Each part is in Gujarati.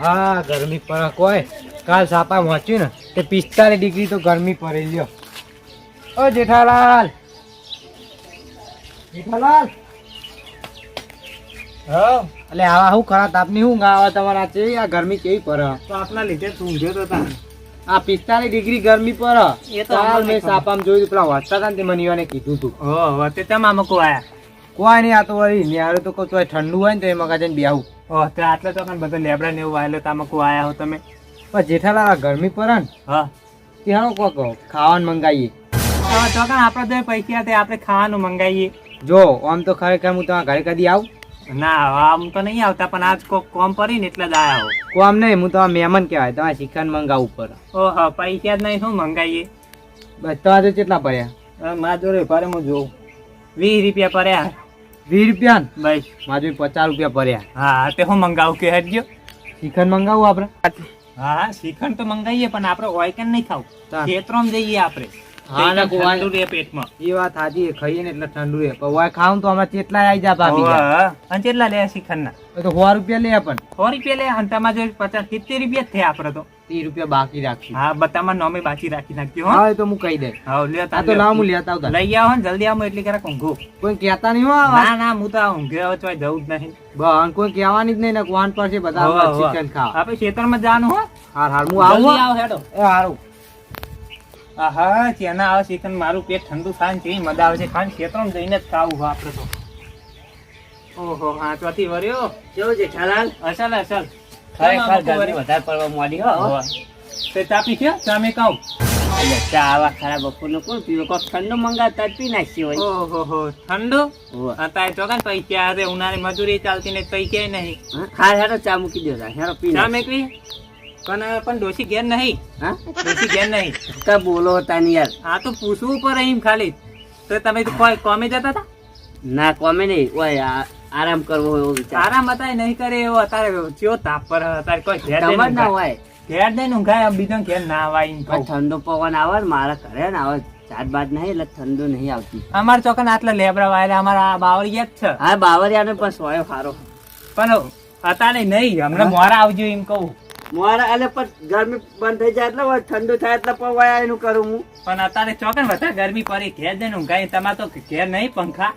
હા ગરમી પડે કોઈ કાલ સાપા વાંચ્યું ને તે પિસ્તાલીસ ડિગ્રી તો ગરમી પડે લ્યો ઓ જેઠાલાલ. જેઠાલાલ. હા એટલે આવા શું ખરા? તાપની શું ગાવા તમારા છે? આ ગરમી કેવી પડે? તો આપના લીધે ઊંઘ્યો તો તા આ પિસ્તાલીસ ડિગ્રી ગરમી પડે. એ તો હાલ મેં સાપામ જોયું પેલા વાંચતા હતા ને મને ઈવાને કીધું તું. હો વાતે તમા મકો આયા? કોઈ નહીં આ તો વળી ન્યારે તો કહું તોય ઠંડુ હોય ને તો એમાં કાજે બેહું ઓ તે આટલે તો કણ બધા લેબડા ને એવું વાયલો તામકો આયા હો તમે? પણ જેઠાલાલ ગરમી પડે ને? હા. ત્યાં કોક ખાવાનું મંગાવીએ તો તો કણ આપણે તો પૈસા તે આપણે ખાવાનું મંગાવીએ જો આમ તો ખરેખર હું તમારા ઘરે કદી આવું? ના આમ તો નહીં આવતા પણ આજ કોક કોમ પડી ને એટલે જ આવ્યા હો. કોમ નહીં હું તમારા મહેમાન કહેવાય તમારે ચિકન મંગાવું ઉપર ઓહો પૈસા જ નહીં શું મંગાવીએ બસ તો આજે કેટલા પડ્યા? મારા જોડે ભારે હું જોઉં. વીસ રૂપિયા પડ્યા. વીસ રૂપિયા બસ મારે પચાસ રૂપિયા ભર્યા. હા તે હું મંગાવું કે હટજો ચિકન મંગાવું આપણે? હા શ્રીખંડ તો મંગાવીએ પણ આપણે ઓયકન નહીં ખાવું? ખેતરોમ જઈએ આપણે. હા, ને ઠંડુ રહે પેટમાં. એ વાત સાચી ખાઈએ ને એટલે ઠંડુ રે પણ ખાવું તો હમણાં કેટલા આવી જા ભાભી અને કેટલા લે શ્રીખંડ ના તો સો રૂપિયા લે પણ. સો રૂપિયા લે અને તમારે પચાસ સિત્તેર રૂપિયા જ થયા આપણે તો. ત્રીસ રૂપિયા બાકી રાખશું હા બતામાં નોમે બાકી રાખી નાખજો હા. એ તો હું કહી દે હા આ તો. લાવ હું લેતા આવતા. લઈ આવો ને જલ્દી આવો એટલે કરા ઊંઘું. કોઈ કહેતા નહીં ના ના હું તો ઊંઘે ચોય જવું જ નહીં. બસ, કોઈ કહેવાની જ નહીં ને કોણ પાસે છે બધા. ચિકન ખાવા. આપણે ખેતરમાં જવાનું હો. હાર હાર હું આવું. આવો હેડો. એ હારું. આહા ચેના આવે ચિકન મારું પેટ ઠંડુ થાય ને મજા આવે છે. ખાન ખેતરમાં જઈને જ ખાવું આપણે તો. ઓહો હા ચોથી વર્યો? કેવો છે ખ્યાલ અસલ અસલ. ખરેખર ગરમી વધારે પડવા માંડી હો. હોવે. તે તાપી છે? સામે કાઉ એટલે ચા આવા ખરા બપોરનો કોણ પીવો? કોક ઠંડો મંગાવતા પી નાખી હોય. ઓહો હો અત્યારે ચોકન પૈસા અરે ઉનાળે મજૂરી ચાલતી ને પૈસા નહીં. હા, હા ચા મૂકી દો. હેડો પી ચા મેકવી? પણ પણ ડોસી ઘેર નહીં. હા? ડોસી ઘેર નહીં. તો બોલો હતા ને યાર. આ તો પૂછવું પડે એમ ખાલી. તો તમે કોમે જતા હતા? ના કોમે નહીં. ઓય આ- આરામ કરવો હોય એવો વિચાર. આરામ મતાય નહીં કરે એવો અત્યારે ચિયો તાપ પર અત્યારે કોઈ ઘેર ના હોય. ઘેર જઈને ઊંઘાય બીજો ઘેર ના આવાય એમ આ કહું. ઠંડો પવન આવે મારા ઘરે ને આવે ચાર બાદ નહીં એટલે ઠંડુ નહીં આવતી. અમાર ચોકન આટલા લેબરા વાયરા અમારા આ બાવળિયા જ છે. હા બાવરિયાને પણ સોયો સારો પણ અત્યારે નહીં હમણાં મોરા આવજો એમ કહું. મોરા એટલે પણ ગરમી બંધ થઈ જાય એટલે ઠંડુ થાય એટલે પવાય એનું કરું હું. પણ અત્યારે ચોકન વધારે ગરમી પડી ઘેર જઈને ઊંઘાય તમારે તો ઘેર નહીં પંખા.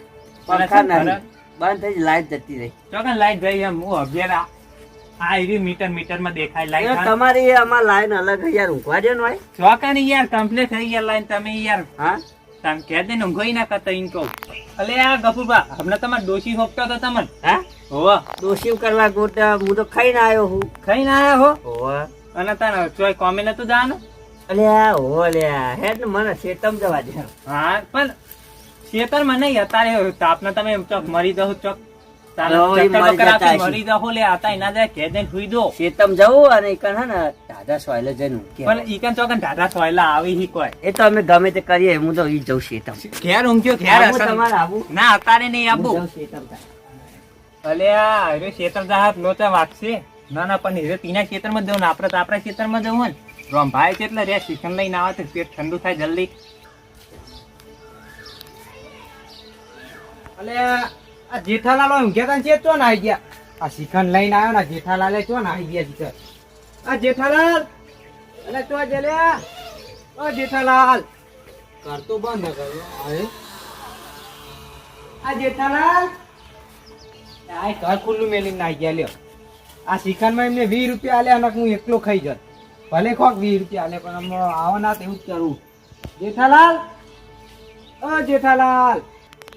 પંખા નહીં. બંધ થઈ લાઈટ જતી રહી. ચોકન લાઈટ ગઈ એમ હું અભ્યાર આ એવી મીટર મીટરમાં દેખાય એ લાઈટ તમારી અમાર લાઈન અલગ યાર ઊંઘવા દે ને ચોકન યાર કમ્પ્લીટ થઈ ગયા લાઈન તમે યાર. હા? તમે કહે દે ને ઊંઘોઈ ના કરતા એમ કહું. અલે આ ગફુરબા હમણાં તમારે ડોશી હોપતો હતો તમને? હા? હોવા. દોષી કરવા ગોટા હું તો ખાઈને આવ્યો હું. ખાઈને આવ્યો હો? હોવા. અને તને ચોય કોમે નતું જવાનું? અલ્યા હો લ્યા હેડ મને શેતમ જવા દે. હા પણ ખેતરમાં નહીં અત્યારે તાપના તમે ચોક મરી દો ચોક જવું ને ના ખેતર પણ હીરે તીના ખેતરમાં જવું ને આપણે તો આપણા ખેતરમાં જવું હોય ને. રોમ ભાઈ છે એટલે રે શિક્ષણ લઈને આવે છે પેટ ઠંડુ થાય જલ્દી. અલે આ જેઠાલાલ ઊંઘ્યા તા ને તો ને ગયા. આ શિખંડ લઈને આવ્યો ને જેઠાલાલે ચો ને આઈ ગયા શિખર આ જેઠાલાલ! અલે ચો જેલ્યા ઓ જેઠાલાલ! કરતો બંધ કર્યો અરે આ જેઠાલાલ! આ ઘર ખુલ્લું મેલીને નાઈ ગયા લ્યો. આ શિખંડમાં એમને વીસ રૂપિયા આલ્યા અને હું એકલો ખાઈ જત ભલે ખોક વીસ રૂપિયા આલે પણ આવો ના તો એવું જ કરું. જેઠાલાલ! ઓ જેઠાલાલ!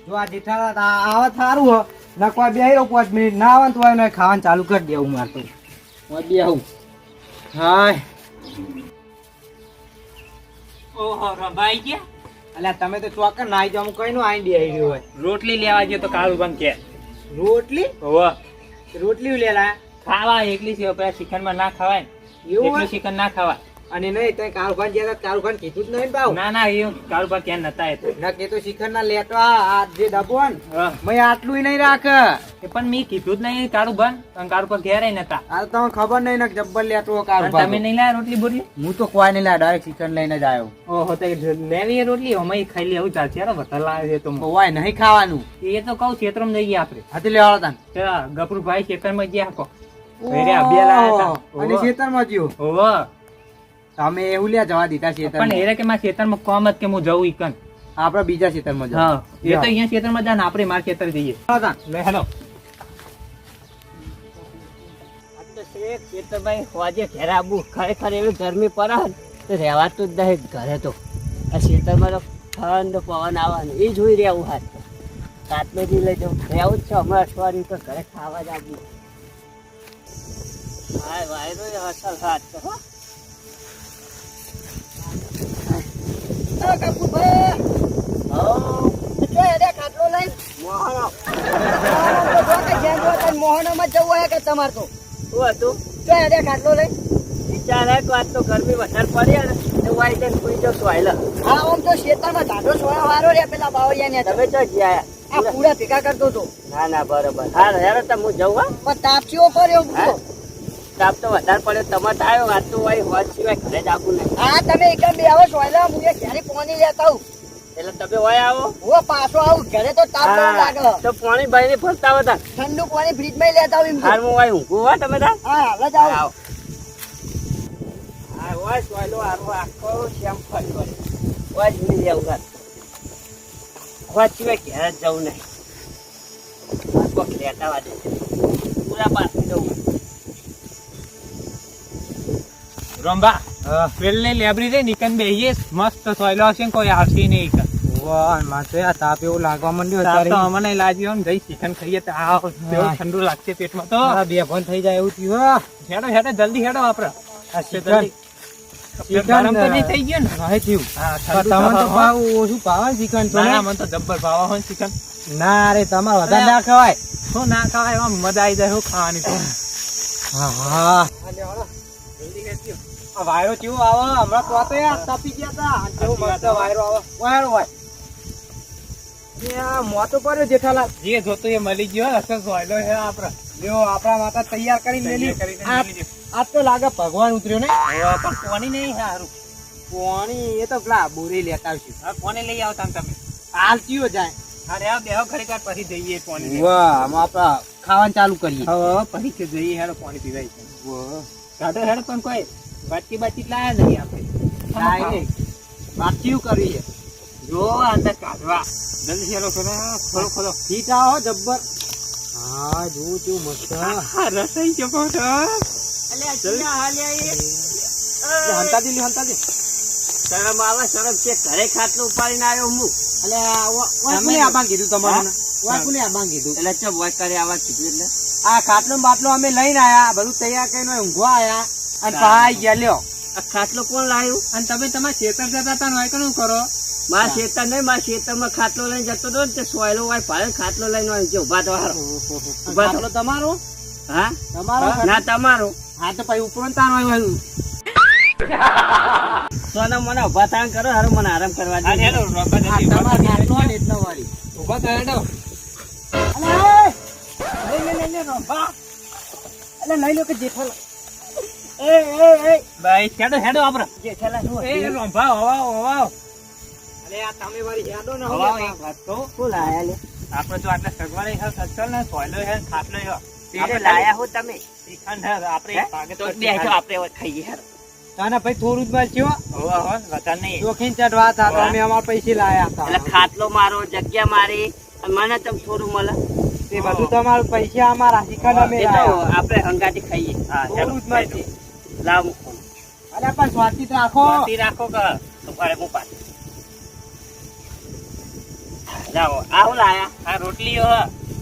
જો આ જેઠાલાલ આ આવા થારું ના કોઈ બે રહ્યો પાંચ મિનિટ. ના આવે તો એને ખાવાનું ચાલુ કરી દેવું મારે તો. કોઈ બે આવું. હાય. ઓહો રંભાઈ ગયા? અલ્યા તમે તો ચોક્કસ નાઈ જાવ કઈ નું આઈ દે રહ્યો હોય. રોટલી લેવા ગયો તો કાળું બંધ કે. રોટલી? હોવા. રોટલી લેલા? ખાવા એકલી છે પેલા ચિકનમાં ના ખાવાય એવું? ચિકન ના ખવાય. અને નહીં તો કાળુભાન જ્યાં હતા, કાળુભાન કીધું જ નહીં ભાવ. ના ના એ કાળું ક્યાં નતા ના કે તો શિખર ના લેતો આ જે ને મેં આટલું નહીં રાખ. પણ મેં કીધું જ નહીં બંધ અને પર ઘેર નતા. આ તો તમને ખબર નહીં ને જબ્બર લેતો હોય અને તમે નહીં લાયા રોટલી બોટલી હું તો કોઈ નહીં લાયા ડાયરેક્ટ શિખર લઈને જ આવ્યો. ઓહો તો લેવી રોટલી અમે ખાઈ લેવું ચાલશે યાર વધારે લાવે છે તો હોય નહીં ખાવાનું. એ તો કહું ક્ષેત્રમાં જઈએ આપણે. હાથી તાન પેલા ગપરુભાઈ ખેતરમાં ગયા કો ઘરે અભિયા લાયા હતા. અને ઓહો. ખેતરમાં જ્યો ઓહો. તમે એવું લ્યા જવા દીધા પણ એરે કે મારા ખેતરમાં કોમ જ કે હું જઉં ઈકન આપડે બીજા ખેતરમાં જાઓ હા એ તો અહીંયા ખેતરમાં જાય ને આપણે મારા ખેતર જઈએ. લે હેલો. ખેતરભાઈ હોજે ઘેર આવું ખરેખર એવી ગરમી પડે તો રહેવાતું જ નહીં ઘરે તો. આ ખેતરમાં તો ઠંડો પવન આવે એ જોઈ રહેવું હાથ કાટલેથી લઈ જાઉં. રહેવું જ છે હમણાં અઠવાડિયું તો ઘરે ખાવા જ આવ્યું હા વાયરો જ અસર હાથ તો હો. શું હતું? વિચાર એક વાત તો ગરમી વધારે પડી ને તો વાઈ જઈને સુઈ જાઉં સોયલા. તમે તો જ્યાં ના ના બરોબર. હા હેરો તમે હું જઉં હા? હા? તાપ તો વધારે પડ્યો. તમે તો આવ્યો વાત તો હોય હોજ સિવાય ઘરે જ આવું નહીં. હા તમે એકદમ બે આવો સોયલા હું ઘરે પહોંચી જતા આવું. એટલે તમે વાય આવો. હું પાછો આવું ઘરે તો તાપ બહુ લાગે. તો પાણી બાઈને ફરતા હતા ઠંડુ પાણી ફ્રીજમાં લેતા આવું હાલ હું વાય ઊંઘું હોય તમે તાર હા હાલ જ આવો. હા વાય સોયલો હારો આખો શ્યામ ફરી ફરી વાય જ નહીં જવું ઘર. હોજ સિવાય ઘરે જ જવું નહીં. આખો લેતા વાજે પૂરા પાછી જવું રંબા પેલે લેબરી રે નીકન બેહીએ. મસ્ત સોયલો હશે કોઈ આવશે નહીં. વાહ, માથે આ તાપ એવો લાગવા માંડ્યો તાપ તો અમને લાગ્યો ને જઈ ચિકન ખાઈએ તો આવ. ઠંડુ લાગશે પેટમાં તો. આ બેભાન થઈ જાય એવું થયું હેડો હેડો જલ્દી હેડો આપડે આ ચિકન. ચિકન, તો નહીં થઈ ગયું ને? થયું. તો ભાવ ઓછું ભાવે ચિકન તો મને તો જબ્બર ભાવ હોય ચિકન. ના રે તમારે વધારે ના ખવાય. શું ના ખાવાય? એમાં મજા આવી જાય શું ખાવાની તો. હા હા. આ વાયરો કેવો આવે? હમણાં તો તપી ગયા હતા કેવો મસ્ત વાયરો આવે. વાયરો ત્યાં મોતો પડ્યો જેઠાલાલ. જે જોતું એ મળી ગયો અસર સોયલો છે આપડે. લ્યો આપણા માતા તૈયાર કરીને મેલી આ મેલી દીધું. આ તો લાગે ભગવાન ઉતર્યો ને પણ કોની નહીં સારું. પાણી એ તો પેલા બોરી લેતા આવશું. કોને લઈ આવતા ને તમે? આલતીઓ જાય. અરે આ બેહો ઘડીક વાર પછી જઈએ કોની વાહ આમાં આપડા ખાવાનું ચાલુ કરીએ. હવે પછી કે જઈએ હેડો પાણી પીવાય. છે હેડો હેડો પણ કોઈ બાટકી બાટકી લાયા નહીં આપણે. ડાયરેક્ટ કરીએ કરવી છે જો અંદર કાઢવા. જલ્દી ચાલો કરો ખોલો ખોલો. ઠીક આવો જબ્બર. હા જોઉં છું મસ્ત. રસાઈ જપો તો હંતા દિલી હંતા દે શરમ આવે શરમ છે. ઘરે ખાટલું ઉપાડીને આવ્યો હું. એટલે ઓય કોને? આબાન કીધું તમારું ઓય કોને આબાન કીધું? એટલે ચમ વાત કરે આવા કીધું એટલે? આ ખાટલો બાટલો અમે લઈને આયા બધું તૈયાર કરીને ઊંઘવા આયા. અને પાઈ ગયા લ્યો. આ ખાટલો કોણ લાવ્યું? અને તમે તમારા ખેતર જતા હતા ને કનું કરો? મારા ખેતર નહીં મારા ખેતરમાં ખાટલો લઈને જતો હતો ને તે સોયલો વાય ભાડે ખાટલો લઈને આવ્યો છે ઊભા તો હારો. ઊભા તો. તમારો? હા? તમારો ના તમારો. હા તો પછી ઉપર તાર આવ્યું સોના મને ઊભા થાય કરો હારો મને આરામ કરવા દે. તમારો ખાટલો હોય ને એટલો વાળી. ઊભા તો અલે લઈ લે લઈ લે અલે લઈ લો કે જેઠાલાલ. એ એ એ. ભાઈ હેડો હેડો આપણે જેઠાલાલ શું એ રોંભા હવાઓ હવાઓ અલે આ તમે વાળી યાદો ન હવાઓ એક વાત કહું શું લાયા લે? આપણે જો આટલા સગવાડે હે સચલ ને સોયલો હે ખાટલો હે. આપણે લાયા હો તમે? શ્રીખંડ હે આપણે હે? એક ભાગે તો તો આપણે ખાઈએ હારો તાના ભાઈ થોડું જ બાર થયો હોવા હો વધારે નહીં. જોખીન ચડવા હતા તો અમે અમારા પૈસે લાયા હતા. એટલે ખાટલો મારો જગ્યા મારી અને મને તમ થોડું મળે. તે બધું તમારું પૈસા અમારા શિખંડ અમે એ લાયા આપણે હંગાથી ખાઈએ. હા થોડું જ મળશે લાવ. મૂકો. અલે પણ સ્વાતિત રાખો. શાંતિ રાખો કે? તો હું પાછું જાઓ. આવું લાયા. આ રોટલીઓ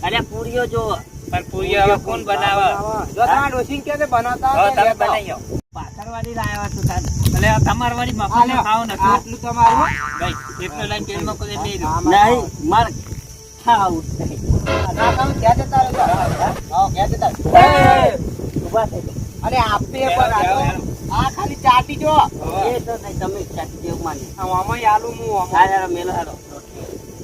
અને પૂરીઓ જો પણ પૂરીઓ હવે કોણ બનાવે? જો તમે ડોશી કે તે બનાવતા તમે બનાવ્યો બનાવી આવો. પાથરવાડી લાયા છો તાર. એટલે આ તમારી વાળી આ મફત લ્યો, ખાઓ ને આટલું તમારું. ભાઈ એટલો લઈને તેલમાં કોઈ લઈ લો. નહીં માર ખાવ ના તમે કે રહો છો? હા, કે જતા રહો? ઊભા થઈ અરે આપે પણ આ તો-. આ ખાલી ચાટી જો. એ તો નહીં તમે ચાટી જેવું માની. આમાં આમાંય આલુ હું આમાં. હા યાર મેલો ને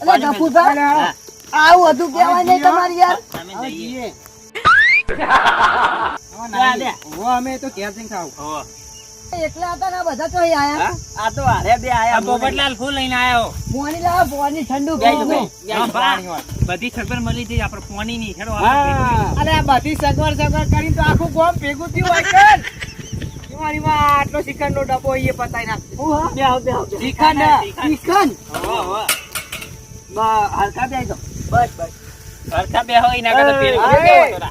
અરે ગફુરભાઈ આવું હતું કહેવાય નહીં તમારી યાર. અમે જઈએ. લે, લે. ઓ અમે તો ઘેર જઈને ખાવું એકલા હતા ને બધા તો આયા આ તો હારે બે આયા. પોપટલાલ ફૂલ લઈને આવ્યો પોણી લાવો પોણી ઠંડુ બેસજો, પીવું. બેસજો. હા, બા. બધી સગવડ મળી જઈ આપણે પોની ની હેડો અરે આ બધી સગવડ સગવડ કરીને તો આખું ગોમ ભેગું થયું હોય કરમાં આટલો શ્રીખંડ નો ડબ્બો અહીંયા પતાઈ નાખ. શ્રીખંડ? શ્રીખંડ. બ- હલકા બસ બસ સરખા બે હોય ના કરતા પેલી એ, ઉડી એ. જવા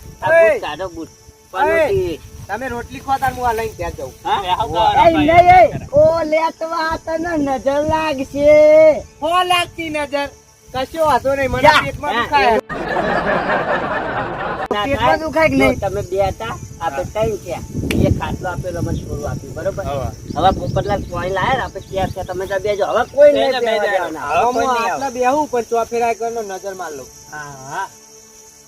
તો આ બૂટ બૂટ પનોતી. તમે રોટલી ખોતા હું આ લઈને ત્યાં જાઉં હા? એ નહીં, ઓ લેટવા તને નજર લાગશે હો લાગતી નજર કશો વાંધો નહીં મને. પેટમાં દુખાય પેટમાં દુખાય કે નહીં? તમે બે હતા આપણે ટાઈમ થયા. એ ખાટલો આપેલો મને છોડું આપ્યું બરોબર? હવે. પોપટલાલ પોણી લાયા ને આપણે થયા તમે ત્યાં બેજો. હવે કોઈ નહીં હું આટલા બેહું પણ ચોફેરા કરનો નજર માર લો. હા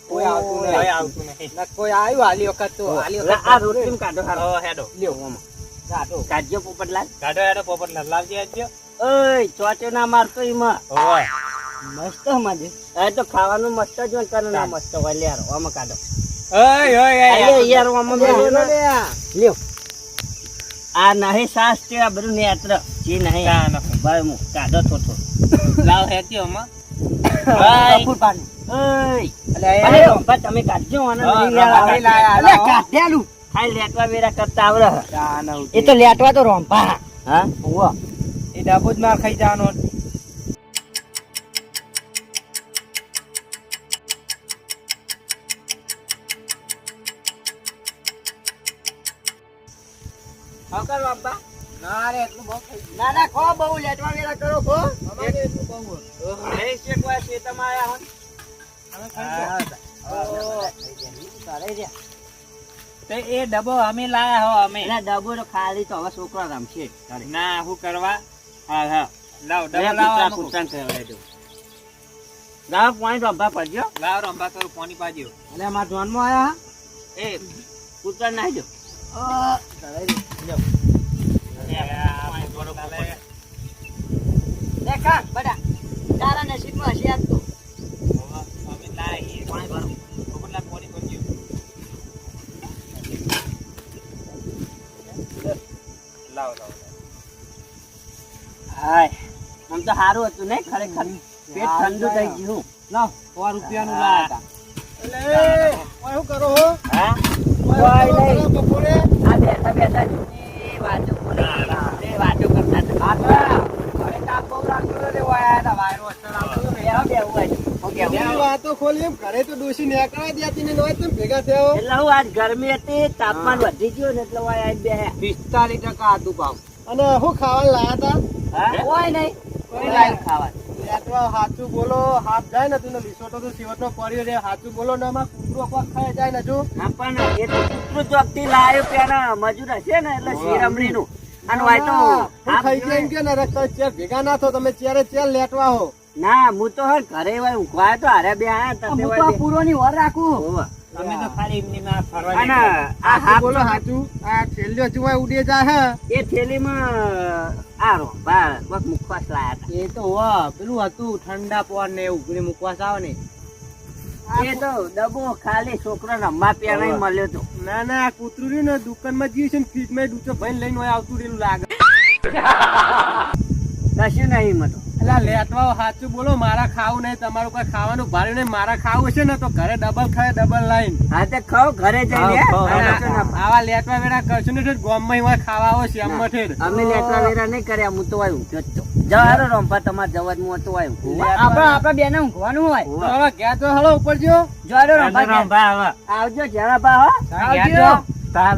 કોઈ આવતું નહીં. આવતું નહીં કોઈ આવ્યું હાલી વખત તો હાલી વખત આ રોટલી કાઢો હારો. હેડો. લ્યો આમાં. કાઢો. કાઢજો પોપટલાલ. કાઢો હેડો પોપટલાલ. લાવજે આજ્યો ઓય ચોચો ના મારતો ઈમાં મસ્ત માજે તો ખાવાનું મસ્ત જ હોય તને ના મસ્ત હોય. લે આમાં કાઢો. આ નહીં સાસ છે આ બધું નેત્ર. જી નહીં. ભાઈ હું કાઢો થોડો. લાવ તમે કાઢજો. ખાલી લેટવા કરતા આવડે. એ તો લેટવા તો રોંપા હા. એ ડાબો જ માર ખાઈ જવાનો. ના રે એટલું બહુ ના ના ખો બહુ લેટવા વેલા કરો ખો. અમારે એટલું બહુ હો. છે. એ ડબ્બો અમે લાયા હો અમે. ના ડબ્બો તો ખાલી તો હવે છોકરા રમશે. ના શું કરવા? હા હા. લાવ ડબ્બો લાવો. કૂતરાને કહેવાય દઉં. લાવો પાણી રંભા પડજો. લાવ રંભા કરું પાણી પાજ્યો અલે મારા જોનમાં આયા એ. કૂતરા નાહી દો. પાણી થોડું ચાલે. બડા તારા નસીબમાં હશે આજ તો. હવે અમે લાવીએ. પાણી ભરો. પોપટલાલ પાણી ભરજો. લાવ લાવ હાય. આમ તો સારું હતું નહીં ખરેખર. પેટ ઠંડુ થઈ ગયું. લાવ સો રૂપિયાનું લાયા હતા. શું કરો હો? હા? બપોરે. આ બેઠા બેઠા જૂની વાતો બોલી એ વાતો કરતા હતા. અરે તાપ બહુ લાગતો હતો રે, ઓય આયા હતા, વાયરો અસર આવતો હતો ને. બેહો, બેહો, ભાઈ. હો, બેહો. એની વાતો ખોલી એમ ઘરે તો ડોશી નેકળા દેતી ને નોય તમે ભેગા થયો એટલે હું આજ ગરમી હતી તાપમાન વધી ગયું ને એટલે વાય આજ બેહ્યા. પિસ્તાલીસ ટકા હતું ભાવ. અને શું ખાવાનું લાયા હતા કોઈ નહીં. કોઈ લાયું. ખાવાનું. લેટવા બોલો હાથ જાય ને તું લીસોટો તો સિવટનો પડ્યો રે હાચું બોલો ને આમાં કૂતરો કોક ખાઈ જાય ને જો પણ એ તો કૂતરું ચોકથી લાયો પેલા મજૂર હશે ને એટલે શેરમણીનું. અને વાય તો ખાઈ જાય એમ કે ને રસ્તા ચેર ભેગા ના થો તમે ચેરે ચેર લેટવા હો. ના હું તો હે ઘરે વાય ઊંઘવા તો હારે બે આયા તમે તે હું તો પૂરો ની વર રાખું. હોવે. તો ખાલી એમની માં ફરવા અને આ હાચું બોલો હાચું. આ છેલ્લો ચુવાય ઉડી હે. એ થેલીમાં આ બાર કોક મુખવાસ લાયા હતા. એ તો પેલું હતું ઠંડા પવન ને એવું મુખવાસ આવે ને. એ તો ડબો ખાલી છોકરો રમવા પેલા મળ્યો તો. ના ના આ કૂતરું રહ્યું ને દુકાનમાં જીવ છે ને ફ્રીજમાં ડૂચો ભાઈ લઈને આવતું રહેલું લાગે. કશું નહીં મતો એટલે લેટવા સાચું બોલો મારા ખાવું નહીં તમારું કોઈ ખાવાનું ભારે નહીં મારા ખાવું છે ને તો ઘરે ડબલ ખાય ડબલ લાઈન હા તે ખાઓ ઘરે જઈને ખાઓ, ખાઓ. અને તો ના- આવા લેટવા વેરા કરશું ને ગોમમાં એવા ખાવા આવો છે અમે લેટવા વેરા નહીં કર્યા હું તો વાય ઊંઘ્યો જવારો રંપા તમારે જવા જ હું તો વાય ઊંઘું. આપણે આપણે બેને ઊંઘવાનું હોય. હવે ગયા તો હળો ઉપર જો. જવારો હવે. આવજો જરા હો. તાલ.